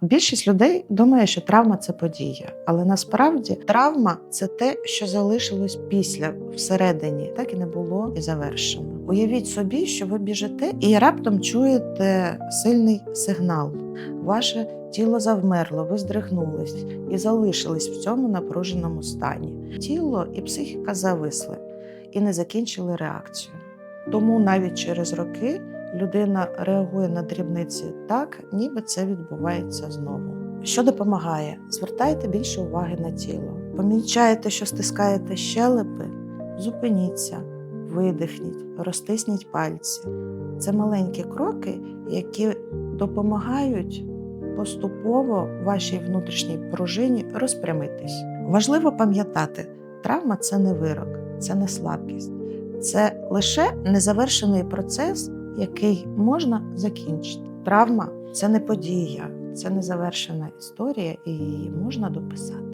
Більшість людей думає, що травма це подія, але насправді травма це те, що залишилось після всередині, так і не було і завершено. Уявіть собі, що ви біжите і раптом чуєте сильний сигнал. Ваше тіло завмерло, ви здригнулись і залишились в цьому напруженому стані. Тіло і психіка зависли і не закінчили реакцію. Тому навіть через роки людина реагує на дрібниці так, ніби це відбувається знову. Що допомагає? Звертайте більше уваги на тіло. Помічаєте, що стискаєте щелепи, зупиніться, видихніть, розтисніть пальці. Це маленькі кроки, які допомагають поступово вашій внутрішній пружині розпрямитись. Важливо пам'ятати, травма це не вирок, це не слабкість, це лише незавершений процес, який можна закінчити. Травма це не подія, це незавершена історія, і її можна дописати.